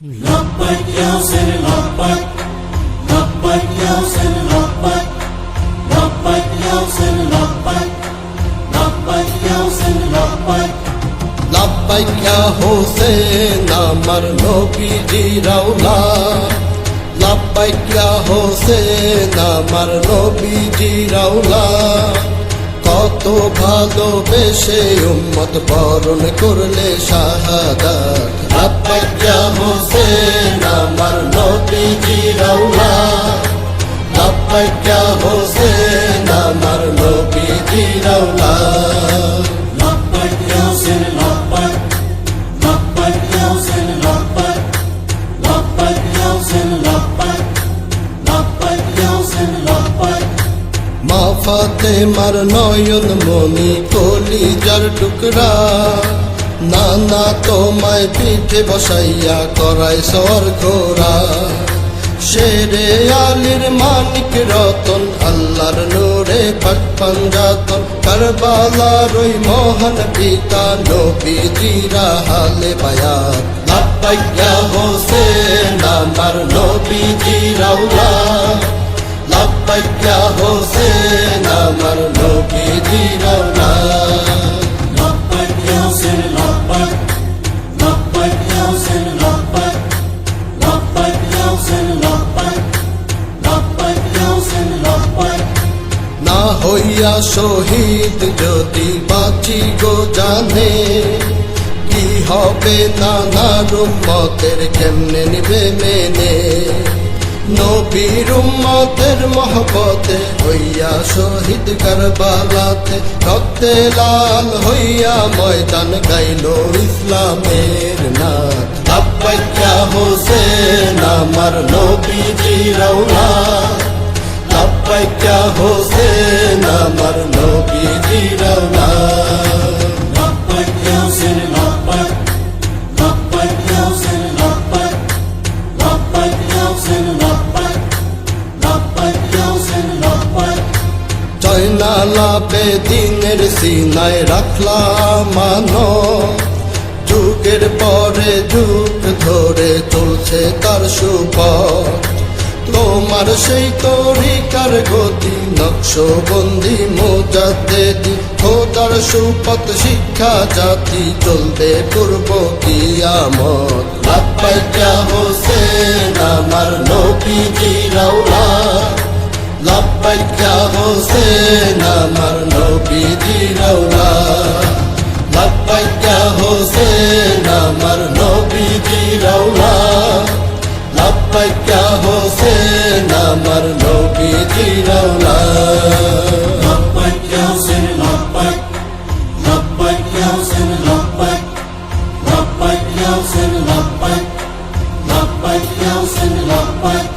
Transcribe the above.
لبيك يا سيدي لبيك لبيك يا سيدي لبيك لبيك يا سيدي لبيك لبيك يا سيدي لبيك লাব্বাইকা হোসেন আমার নবীজি রাউলা লাব্বাইকা হোসেন আমার নবীজি রাউলা কত ভালোবেসে উম্মত বরণ করলে শাহাদা আপনার হোসেন মা ফাতে মার নয়ন মনি কলি যার টুকরা। নানা তোমায় পিঠে বসাইয়া করায় সর ঘোরা। শেরে আলির মানিক রতন, আল্লাহর নূরে পাক পাঞ্জাতন। কারবালার ওই মহান পিতা, নবীজিরা হালে বায়াত। লাব্বাইয়া হোসেন, আমার নবীজি পাইয়া হোসেন আমার লোকে দিরাও না। না হইয়া শহীদ যদি বাঁচি গো জানে কি হবে নানা রুম্মতের কেমনে নিবে মেনে? নবীর উম্মতের মহবতে হইয়া শহীদ কারবালাতে রক্তে লাল হইয়া ময়দান গাইল ইসলামের নাথ। আব্বাইয়া হোসেন আমার নবীজি রওনা। লাব্বাইকা হোসেন আমার নবীজি রওনা লাভে দিনের সিনায় রাখলাম যুগের পরে যুগ ধরে চলছে তার সুপথ। তোমার সেই তরিকার গতি, নকশবন্দি, মোজাদ্দেদি। খোদার সুপথ, শিক্ষা, জাতি, চলবে পূর্ব কিয়ামত। লাপাইকা হোসেন, আমার নবীজি রাউলা লাব্বাইকা হোসেন, আমার নবীজি রওলা লাব্বাইকা হোসেন, আমার নবীজি রওলা লাব্বাইকা হোসেন, আমার নবীজি রওলা লাব্বাইকা হোসেন, লাব্বাইক। লাব্বাইকা হোসেন, লাব্বাইক। লাব্বাইকা হোসেন, লাব্বাইক। লাব্বাইকা হোসেন, লাব্বাইক।